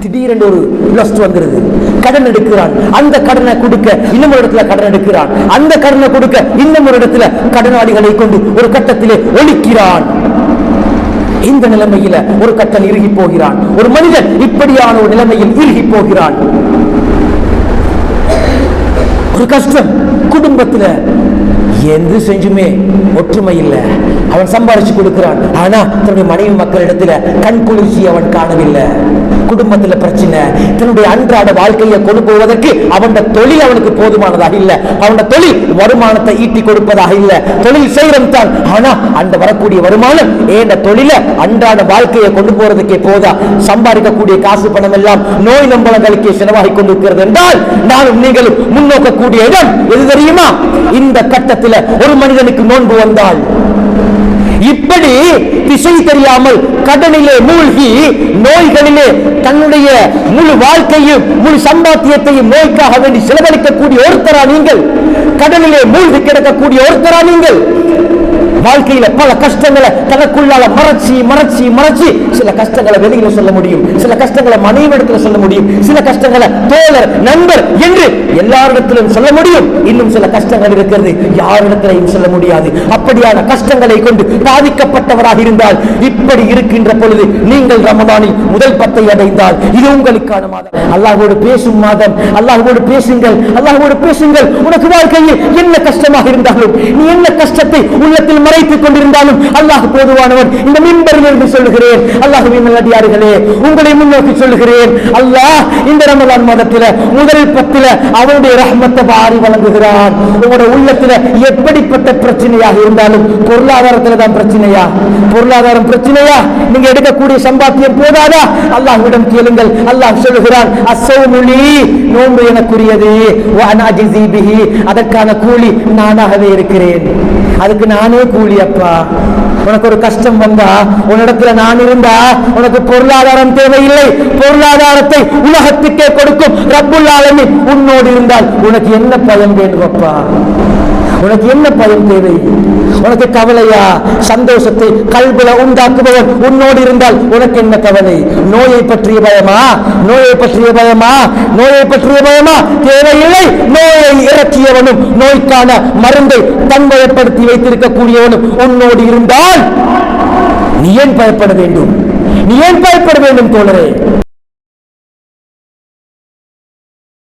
திடீரென்று ஒரு லஸ்ட் வந்துருது கடன் எடுக்கிறான். அந்த கடனை கொடுக்க இன்னும் ஒரு இடத்துல கடன் எடுக்கிறான். அந்த கடனை கொடுக்க இன்னும் ஒரு இடத்துல கடனாளிகளை கொண்டு ஒரு கட்டத்திலே ஒழிக்கிறான். இந்த நிலைமையில ஒரு கட்டம் இறுகி போகிறான். ஒரு மனிதன் இப்படியான ஒரு நிலைமையில் இறுகி போகிறான். ஒரு கஷ்டம். குடும்பத்துல எந்த செஞ்சுமே ஒற்றுமை இல்லை. அவன் சம்பாரிச்சு கொடுக்கிறான். ஆனா தன்னுடைய மனைவி மக்களிடத்துல கண் குளிர்ச்சி அவன் காணவில்லை. குடும்பத்துல பிரச்சனை. தன்னுடைய அன்றாட வாழ்க்கையை கொண்டு போவதற்கு அவன் தொழில் அவனுக்கு போதுமானதாக இல்லை. அவன் தொழில் வருமானத்தை ஈட்டி கொடுப்பதாக இல்ல. தொழில் செய்யறன் தான். ஆனா அந்த வரக்கூடிய வருமானம் ஏன் தொழில அன்றாட வாழ்க்கையை கொண்டு போறதுக்கே போதா? சம்பாதிக்கக்கூடிய காசு பணம் எல்லாம் நோய் நம்பளங்களுக்கே செலவாகி கொண்டிருக்கிறது என்றால் நானும் நீங்களும் முன்னோக்கக்கூடிய இடம் எது தெரியுமா? இந்த கட்டத்தில் ஒரு மனிதனுக்கு நோன்பு வந்தாள் இப்படி திசை தெரியாமல் கடனிலே மூழ்கி நோய்களிலே தன்னுடைய முழு வாழ்க்கையும் முழு சம்பாத்தியத்தையும் நோய்க்காக வேண்டி செலவழிக்கக்கூடிய ஒருத்தரா நீங்கள்? கடலிலே மூழ்கி கிடக்கக்கூடிய ஒருத்தரா நீங்கள்? வாழ்க்கையில பல கஷ்டங்களை தனக்குள்ளால மறைச்சி மறைச்சி மறைச்சி சில கஷ்டங்களை வெளியில சொல்ல முடியும். சில கஷ்டங்களை மனைவிடத்துல சொல்ல முடியும். சில கஷ்டங்களை தோழர் நண்பர் என்று எல்லாரிடத்திலும் சொல்ல முடியும். இன்னும் சில கஷ்டங்கள் இருக்கிறது யாரிடத்திலையும் சொல்ல முடியாது. அப்படியான கஷ்டங்களை கொண்டு பாதிக்கப்பட்டவராக இருந்தால் இப்படி இருக்கின்ற பொழுது நீங்கள் ரமதானில் முதல் பத்தை அடைந்தால் இது உங்களுக்கான மாதம். அல்லாஹோடு பேசும் மாதம். அல்லாஹோடு பேசுங்கள். அல்லாஹோடு பேசுங்கள். உனக்கு வாழ்க்கையில் என்ன கஷ்டமாக இருந்தாலும் நீ என்ன கஷ்டத்தை உள்ளத்தில் மறைத்துக் கொண்டிருந்தாலும் அல்லாஹ் போதுவானவன் இந்த மின்பரில் இருந்து சொல்லுகிறேன். அல்லாஹுவின் நல்லடியார்களே உங்களை முன்னோக்கி சொல்லுகிறேன். அல்லாஹ் இந்த ரமலான் மாதத்தில முதல் பத்தில அவனுடைய ரஹ்மத்தை வாரி வழங்குகிறான். உங்களுடைய உள்ளத்துல எப்படிப்பட்ட பிரச்சனையாக இருந்தாலும் பொருளாதாரத்துல தான் பிரச்சனையா? பொருளாதாரம் பிரச்சனையா? நீங்க எடுக்கக்கூடிய சம்பாத்தியம் போதாதா? அல்லாஹ்விடம் கேளுங்கள். அல்லாஹ் சொல்லுகிறான் அசௌமுலி நோன்பு எனக்குரியது. அதற்கான கூலி நானாகவே இருக்கிறேன். அதுக்கு நானே கூலி உனக்கு ஒரு கஷ்டம் வந்தா உன்னிடத்துல நான் இருந்தா உனக்கு பொருளாதாரம் தேவையில்லை. பொருளாதாரத்தை உலகத்துக்கே கொடுக்கும் ரப்புல் உன்னோடு இருந்தால் உனக்கு என்ன பயம் வேண்டும் உனக்கு என்ன பயம் தேவை? உனக்கு கவலையா? சந்தோஷத்தை கல்வில உண்டாக்குபவன் உன்னோடு இருந்தால் உனக்கு என்ன கவலை? நோயை பற்றிய பயமா? நோயை பற்றிய பயமா? நோயை பற்றிய பயமா? தேவையில்லை. நோயை இறக்கியவனும் நோய்க்கான மருந்தை தன்மயப்படுத்தி வைத்திருக்கக்கூடியவனும் உன்னோடு இருந்தால் நீ ஏன் பயப்பட வேண்டும்? நீ ஏன் பயப்பட வேண்டும் தோழரே?